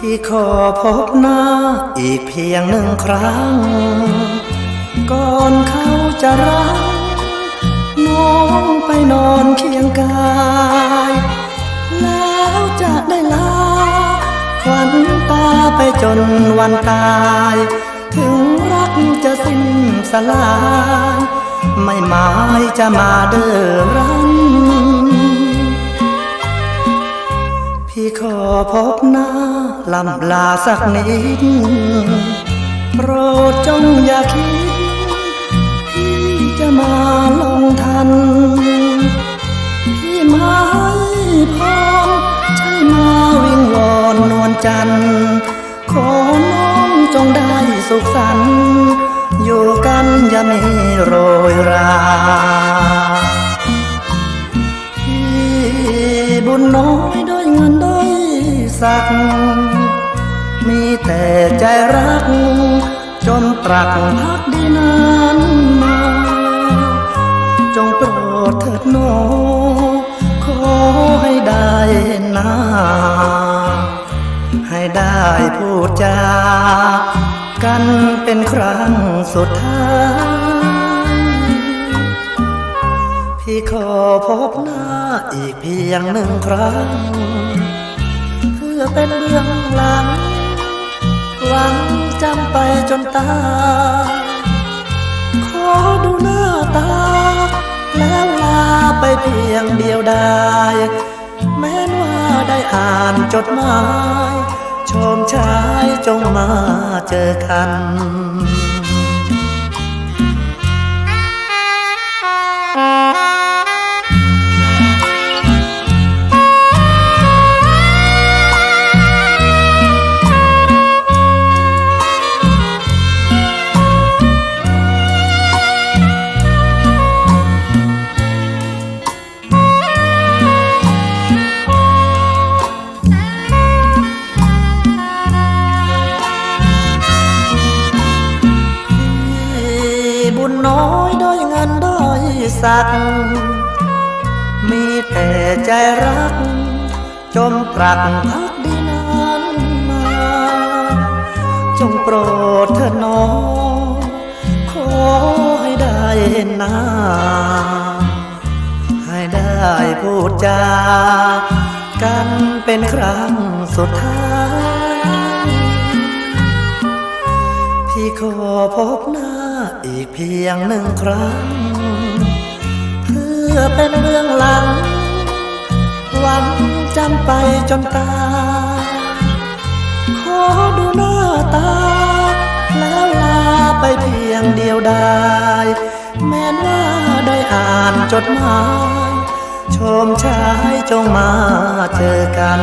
ที่ขอพบหน้าอีกเพียงหนึ่งครั้ง ก่อนเขาจะรักน้องไปนอนเคียงกาย แล้วจะได้ลาขวัญตาไปจนวันตาย ถึงรักจะสิ้นสลาย ไม่หมายจะมาเดือรัน ขอพบหน้าลำลาสักนิดโปรดจงอย่าคิดพี่จะมาลงทัน พี่ม่พร้อมใช่มาวิ่งวอนนวลจันทร์ขอน้องจงได้สุขสันต์อยู่กันอย่ามีโรยราพี่บุญน้อยด้วยเงินด้วยสัก มีแต่ใจรัก จนตรักพักดีนานมา จงโปรดเถิดน้องขอให้ได้นาให้ได้พูดจา กันเป็นครั้งสุดท้าย พี่ขอพบหน้าอีกเพียงหนึ่งครั้ง เพื่อเป็นเรื่องหลัง หวังจำไปจนตายขอดูหน้าตา แล้วลาไปเพียงเดียวไดายแม้นว่าได้อ่านจดหมาย ชมชายจงมาเจอกัน น้อยด้อยเงินด้อยสักมีแต่ใจรัก จมปรักพักดีนานมา จงโปรดเถิดน้องขอให้ได้เห็นหน้าให้ได้พูดจากันเป็นครั้งสุดท้าย พี่ขอพบหน้า อีกเพียงหนึ่งครั้ง เพื่อเป็นเรื่องหลัง หวังจำไปจนตายขอดูหน้าตา แล้วลาไปเพียงเดียวดายแม้นว่าได้อ่านจดหมาย ชมชายจงมาเจอกัน